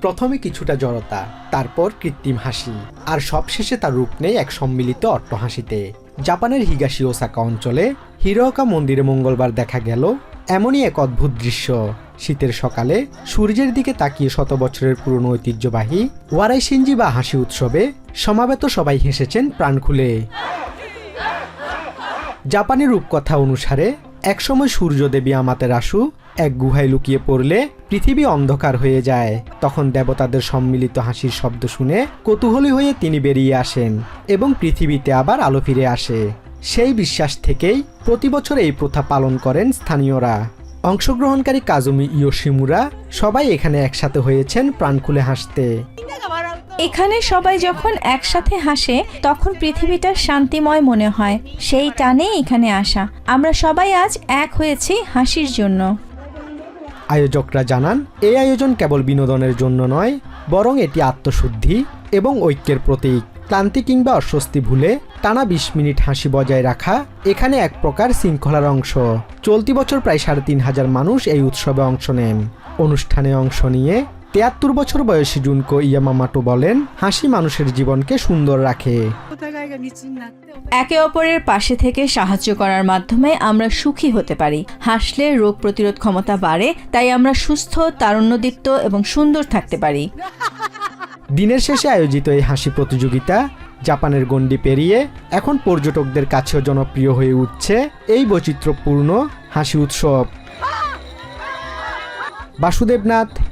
প্রথমে কিছুটা জড়তা, তারপর কৃত্রিম হাসি, আর সবশেষে তার রূপ নেই এক সম্মিলিত অট্টহাসিতে। জাপানের হিগাশি ওসাকা অঞ্চলে হিরোকা মন্দিরে মঙ্গলবার দেখা গেল এমনই এক অদ্ভুত দৃশ্য। শীতের সকালে সূর্যের দিকে তাকিয়ে শত বছরের পুরনো ঐতিহ্যবাহী ওয়ারাই সিঞ্জি বা হাসি উৎসবে সমাবেত সবাই হেসেছেন প্রাণ খুলে। জাপানি রূপকথা অনুসারে, একসময় সূর্যদেবী আমাতেরাসু এক গুহায় লুকিয়ে পড়লে পৃথিবী অন্ধকার হয়ে যায়। তখন দেবতাদের সম্মিলিত হাসির শব্দ শুনে কৌতূহলী হয়ে তিনি বেরিয়ে আসেন এবং পৃথিবীতে আবার আলো ফিরে আসে। সেই বিশ্বাস থেকেই প্রতি বছর এই প্রথা পালন করেন স্থানীয়রা। অংশগ্রহণকারী কাজুমি ইয়োশিমুরা সবাই এখানে একসাথে হয়েছেন প্রাণ খুলে হাসতে। এখানে সবাই যখন একসাথে হাসে, তখন পৃথিবীটা শান্তিময় মনে হয়। সেই টানে এখানে আসা। আমরা সবাই আজ এক হয়েছি হাসির জন্য। আয়োজকরা জানান, এই আয়োজন কেবল বিনোদনের জন্য নয়, বরং এটি আত্মশুদ্ধি এবং ঐক্যের প্রতীক। ক্লান্তি কিংবা অস্বস্তি ভুলে টানা বিশ মিনিট হাসি বজায় রাখা এখানে এক প্রকার শৃঙ্খলার অংশ। চলতি বছর প্রায় সাড়ে তিন হাজার মানুষ এই উৎসবে অংশ নেন। অনুষ্ঠানে অংশ নিয়ে তেয়াত্তর বছর বয়সী জুনকো ইয়ামামাটো বলেন হাসি মানুষের জীবনকে সুন্দর রাখে। একে অপরের পাশে থেকে সাহায্য করার মাধ্যমে আমরা সুখী হতে পারি। হাসলে রোগ প্রতিরোধ ক্ষমতা বাড়ে তাই আমরা সুস্থ তারুণ্যদীপ্ত এবং সুন্দর থাকতে পারি। দিনের শেষে আয়োজিত এই হাসি প্রতিযোগিতা জাপানের গণ্ডি পেরিয়ে এখন পর্যটকদের কাছেও জনপ্রিয় হয়ে উঠছে এই বৈচিত্র্যপূর্ণ হাসি উৎসব। Basudev Nath